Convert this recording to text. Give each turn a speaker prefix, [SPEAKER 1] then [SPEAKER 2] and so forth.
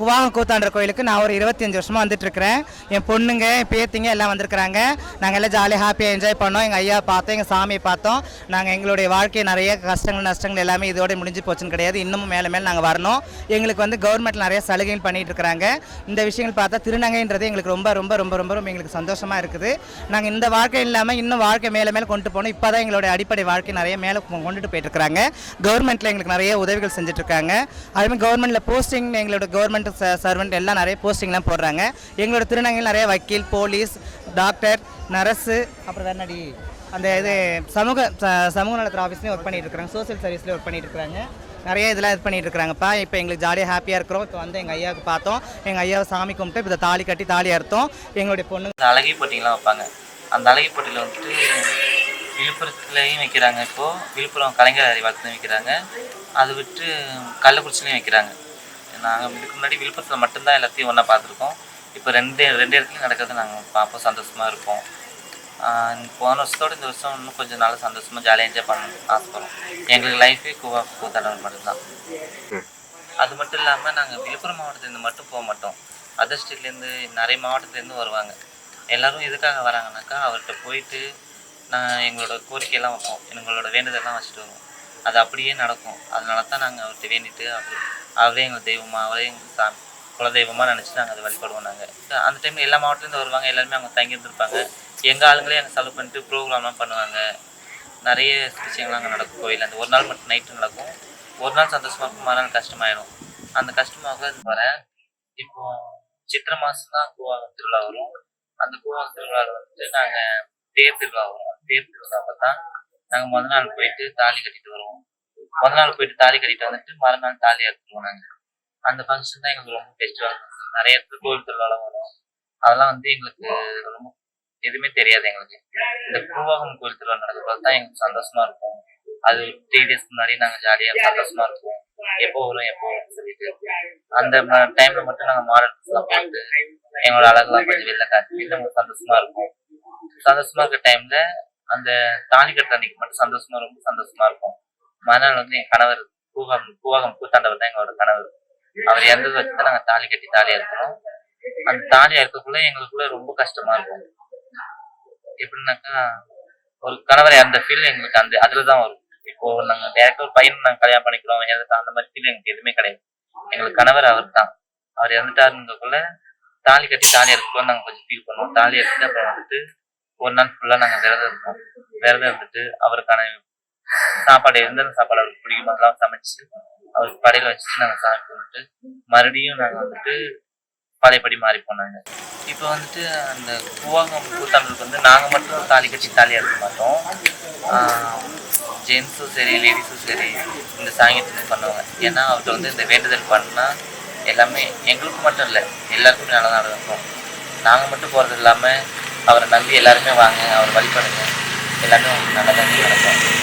[SPEAKER 1] குவாகம் கூத்தாண்டர் கோயிலுக்கு நான் ஒரு இருபத்தஞ்சு வருஷமாக வந்துட்டு இருக்கிறேன் என் பொண்ணுங்க என் பேத்திங்க எல்லாம் வந்திருக்கிறாங்க. நாங்கள் எல்லாம் ஜாலியாக ஹாப்பியாக என்ஜாய் பண்ணோம். எங்கள் ஐயா பார்த்தோம் எங்கள் சாமியை பார்த்தோம். நாங்கள் எங்களுடைய வாழ்க்கை நிறைய கஷ்டங்கள் நஷ்டங்கள் எல்லாமே இதோட முடிஞ்சு போச்சுன்னு கிடையாது. இன்னமும் மேலே மேலே நாங்கள் வரணும். எங்களுக்கு வந்து கவர்மெண்ட் நிறைய சலுகைகள் பண்ணிகிட்டு இருக்கிறாங்க இந்த விஷயங்கள் பார்த்தா திருநங்கைன்றது எங்களுக்கு ரொம்ப ரொம்ப ரொம்ப ரொம்ப ரொம்ப எங்களுக்கு சந்தோஷமாக இருக்குது. நாங்கள் இந்த வாழ்க்கை இல்லாமல் இன்னும் வாழ்க்கை மேலே மேலே கொண்டு போகணும். இப்போ தான் எங்களுடைய அடிப்படை வாழ்க்கை நிறைய மேலே கொண்டுட்டு போயிட்டு இருக்கிறாங்க கவர்மெண்ட்டில் எங்களுக்கு நிறைய உதவிகள் செஞ்சுட்டு இருக்காங்க அதுமாதிரி கவர்மெண்ட்டில் போஸ்டிங் எங்களோட கவர்மெண்ட் சர்வெண்ட் எல்லாம் நிறைய போஸ்டிங்லாம் போடுறாங்க. எங்களோட திருநங்கையில் நிறைய வக்கீல் போலீஸ் டாக்டர் நர்ஸு அப்புறம் தானடி அந்த இது சமூக ச- சமூக நலத்துறை ஆஃபீஸ்லேயும் ஒர்க் பண்ணிட்டு இருக்கிறாங்க. சோசியல் சர்வீஸ்லேயும் ஒர்க் பண்ணிட்டுருக்காங்க நிறைய இதெல்லாம் இது பண்ணிட்டு இருக்கிறாங்கப்பா. இப்போ எங்களுக்கு ஜாலியாக ஹாப்பியாக இருக்கிறோம். இப்போ வந்து எங்கள் ஐயாவுக்கு பார்த்தோம். எங்கள் ஐயாவை சாமி கும்பிட்டு இப்போ தாலி கட்டி தாலி அறுத்தோம். எங்களுடைய பொண்ணு
[SPEAKER 2] இந்த அழகி போட்டிங்கெலாம் வைப்பாங்க. அந்த அழகி போட்டியில் வந்துட்டு விழுப்புரத்துலேயும் வைக்கிறாங்க இப்போது விழுப்புரம் கலைஞர் அறிவாலயத்துலையும் வைக்கிறாங்க. அது விட்டு கள்ளக்குறிச்சிலையும் வைக்கிறாங்க. நாங்கள் இதுக்கு முன்னாடி விழுப்புரத்தில் மட்டும்தான் எல்லாத்தையும் ஒன்றா பார்த்துருக்கோம். இப்போ ரெண்டு ரெண்டு இடத்துலையும் நடக்கிறது நாங்கள் பார்ப்போம் சந்தோஷமாக இருப்போம். போன வருஷத்தோட இந்த வருஷம் இன்னும் கொஞ்சம் நல்லா சந்தோஷமாக ஜாலியாக என்ஜாய் பண்ணணும் ஆசைப்படுறோம் எங்களுக்கு லைஃபே கூவா கூத்தாடல் மட்டும்தான். அது மட்டும் இல்லாமல் நாங்கள் விழுப்புரம் மாவட்டத்துலேருந்து மட்டும் போக மாட்டோம். அதர் ஸ்டேட்லேருந்து நிறைய மாவட்டத்துலேருந்து வருவாங்க. எல்லாரும் எதுக்காக வராங்கனாக்கா அவர்கிட்ட போயிட்டு நான் எங்களோட கோரிக்கையெல்லாம் வைப்போம். எங்களோட வேண்டுதெல்லாம் வச்சுட்டு வருவோம். அது அப்படியே நடக்கும். அதனால தான் நாங்கள் அவர்கிட்ட வேண்டிட்டு அவர் அவரே எங்கள் தெய்வமாக அவரே எங்கள் சாமி குலதெய்வமாக நினச்சி நாங்கள் அதை வழிபடுவோம் நாங்கள் அந்த டைமில் எல்லா மாவட்டத்துலேருந்து வருவாங்க எல்லாருமே அங்கே தங்கியிருந்துருப்பாங்க. எங்கள் ஆளுங்களே அங்கே செலவு பண்ணிட்டு ப்ரோக்ராம்லாம் பண்ணுவாங்க. நிறைய விஷயங்கள்லாம் அங்கே நடக்கும் கோயில் அந்த ஒரு நாள் மட்டும் நைட்டு நடக்கும். ஒரு நாள் சந்தோஷமாக இருக்கும் மறுநாள் கஷ்டமாயிடும் அந்த கஷ்டமாக வரேன் இப்போ சித்திரை மாதம் தான் கூவாகம் திருவிழா வரும். அந்த கூவாகம் திருவிழாவில் வந்துட்டு நாங்கள் தேர் திருவிழா வரும். தேர் திருவிழாவை தான் நாங்கள் முதல் நாள் போயிட்டு தாலி கட்டிட்டு வருவோம். முத நாள் போயிட்டு தாலி கட்டிட்டு வந்துட்டு மறுநாள் தாலி அறுத்துருவோம் நாங்க அந்த ஃபங்க்ஷன் தான் எங்களுக்கு ரொம்ப ஃபெஸ்டிவல் நிறைய இடத்துல கோவில் திருவிழாலாம் வரும். அதெல்லாம் வந்து எங்களுக்கு ரொம்ப எதுவுமே தெரியாது எங்களுக்கு. இந்த பூவாகம் கோயில் திருவிழா நடக்கிறப்ப தான் எங்களுக்கு சந்தோஷமா இருக்கும். அது த்ரீ டேஸ்க்கு முன்னாடி நாங்கள் ஜாலியாக சந்தோஷமா இருப்போம். எப்போ வரும் எப்போ வரும்னு சொல்லிட்டு. அந்த டைம்ல மட்டும் நாங்கள் மாடல் ட்ரெஸ்லாம் போட்டு எங்களோட அழகெல்லாம் கொஞ்சம் வெளில காட்டி சந்தோஷமா இருக்கும் சந்தோஷமா இருக்க டைம்ல அந்த தாலி கட்டுற அன்னைக்கு மட்டும் சந்தோஷமா ரொம்ப சந்தோஷமா இருக்கும் மறுநாள் வந்து என் கணவர் கூகம் பூவாகம் கூத்தாண்டவர் தான் எங்களோட கணவர். அவர் இறந்தது வச்சு தான் நாங்கள் தாலி கட்டி தாலி அறுக்கிறோம் அந்த தாலி அறுக்கக்குள்ள எங்களுக்குள்ள ரொம்ப கஷ்டமா இருக்கும். எப்படின்னாக்கா ஒரு கணவர் இறந்த ஃபீல் எங்களுக்கு அந்த அதுல தான் வரும். இப்போ நாங்கள் டேரக்டா ஒரு பையன் நாங்கள் கல்யாணம் பண்ணிக்கிறோம் அந்த மாதிரி ஃபீல் எங்களுக்கு எதுவுமே கிடையாது. எங்களுக்கு கணவர் அவர் தான் அவர் இறந்துட்டாருங்கக்குள்ள தாலி கட்டி தாலி எடுக்கணும் நாங்கள் கொஞ்சம் ஃபீல் பண்ணுவோம். தாலி எடுத்துட்டு அப்புறம் வந்துட்டு ஒரு நாள் ஃபுல்லா நாங்கள் விரதம் இருப்போம். விரதம் இருந்துட்டு அவருக்கான சாப்பாடு எந்த சாப்பாடு அவருக்கு பிடிக்குமோ அதெல்லாம் சமைச்சு அவருக்கு படையில வச்சுட்டு நாங்கள் சாமி கும்பிட்டு மறுபடியும் நாங்கள் வந்துட்டு பழையபடி மாறி போனாங்க. இப்போ வந்துட்டு அந்த கூவாகம் கூத்தாண்டலுக்கு வந்து நாங்கள் மட்டும் தாலி கட்சி தாலி எடுக்க மாட்டோம். ஜென்ஸும் சரி லேடிஸும் சரி இந்த சாங்கியத்தை பண்ணுவாங்க. ஏன்னா அவர்கிட்ட வந்து இந்த வேண்டுதல் பண்ணால் எல்லாமே எங்களுக்கு மட்டும் இல்லை எல்லாருக்குமே நல்லா நடக்கும். நாங்கள் மட்டும் போகிறது இல்லாமல் அவரை நம்பி எல்லாருமே வாங்க அவரை வழிபடுங்க. எல்லாமே உங்களுக்கு நல்லதாக நடக்கும்.